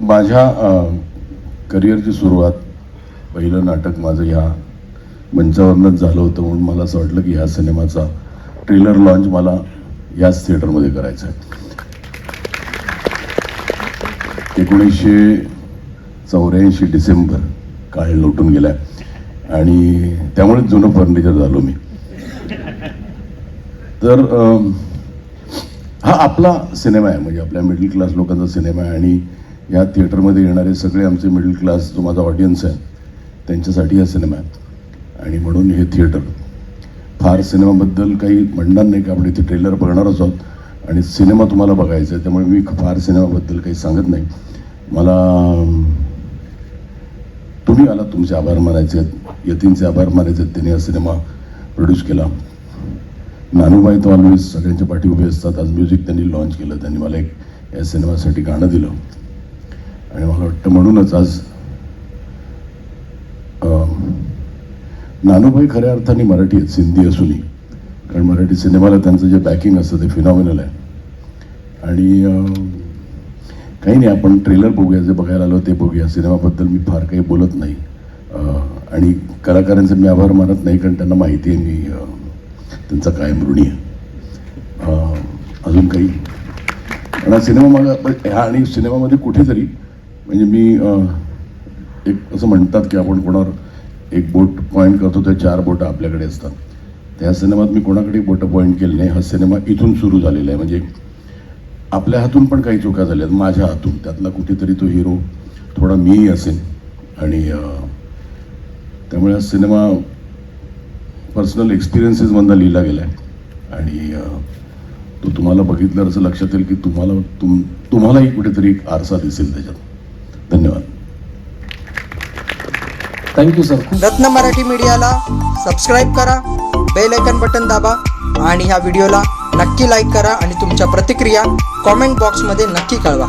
माझ्या करिअरची सुरुवात पहिलं नाटक माझं ह्या मंचावरनंच झालं होतं म्हणून मला असं वाटलं की ह्या सिनेमाचा ट्रेलर लॉन्च मला याच थिएटरमध्ये करायचा आहे. एकोणीसशे चौऱ्याऐंशी डिसेंबर काळ लोटून गेलाय. आणि त्यामुळेच जुनं फर्निचर झालो मी. तर हा आपला सिनेमा आहे. म्हणजे आपल्या मिडल क्लास लोकांचा सिनेमा आहे. आणि या थिएटरमध्ये येणारे सगळे आमचे मिडल क्लास जो माझा ऑडियन्स आहे त्यांच्यासाठी हा सिनेमा आहे. आणि म्हणून हे थिएटर फार सिनेमाबद्दल काही म्हणणार नाही की? आपण इथे ट्रेलर बघणारच आहोत. आणि सिनेमा तुम्हाला बघायचा आहे. त्यामुळे मी फार सिनेमाबद्दल काही सांगत नाही. मला तुम्ही आला तुमचे आभार मानायचे आहेत. यतीनचे आभार मानायचे आहेत. त्यांनी हा सिनेमा प्रोड्यूस केला. नानूबाई तो ऑलवेज सगळ्यांच्या पाठी उभे असतात. आज म्युझिक त्यांनी लॉन्च केलं. त्यांनी मला एक या सिनेमासाठी गाणं दिलं. आणि मला वाटतं म्हणूनच आज नानूबाई खऱ्या अर्थाने मराठी आहेत सिंधी असूनही. कारण मराठी सिनेमाला त्यांचं जे बॅकिंग असतं ते फिनॉमिनल आहे. आणि काही नाही आपण ट्रेलर बघूया जे बघायला आलो ते बघूया. सिनेमाबद्दल मी फार काही बोलत नाही. आणि कलाकारांचे मी आभार मानत नाही कारण त्यांना माहिती आहे मी त्यांचा कायम ऋणी आहे. अजून काही? आणि हा सिनेमा मागा ह्या आणि सिनेमामध्ये कुठेतरी म्हणजे मी एक असं म्हणतात की आपण कोणावर एक बोट पॉईंट करतो त्या चार बोटं आपल्याकडे असतात. त्या सिनेमात मी कोणाकडे बोटं पॉईंट केली नाही. हा सिनेमा इथून सुरू झालेला आहे. म्हणजे आपल्या हातून पण काही चुका झाल्या आहेत. माझ्या हातून. त्यातला कुठेतरी तो हिरो थोडा मीही असेल. आणि त्यामुळे हा सिनेमा पर्सनल एक्सपिरियन्सेसमधनं लिहिला गेला आहे आणि तो तुम्हाला बघितल्यावर असं लक्षात येईल की तुम्हाला तुम तुम्हालाही कुठेतरी एक आरसा दिसेल त्याच्यात. धन्यवाद. थँक्यू सर रत्न मराठी मीडियाला सबस्क्राईब करा बेल आयकन बटन दाबा आणि ह्या व्हिडिओला नक्की लाईक करा आणि तुमच्या प्रतिक्रिया कॉमेंट बॉक्समध्ये नक्की कळवा.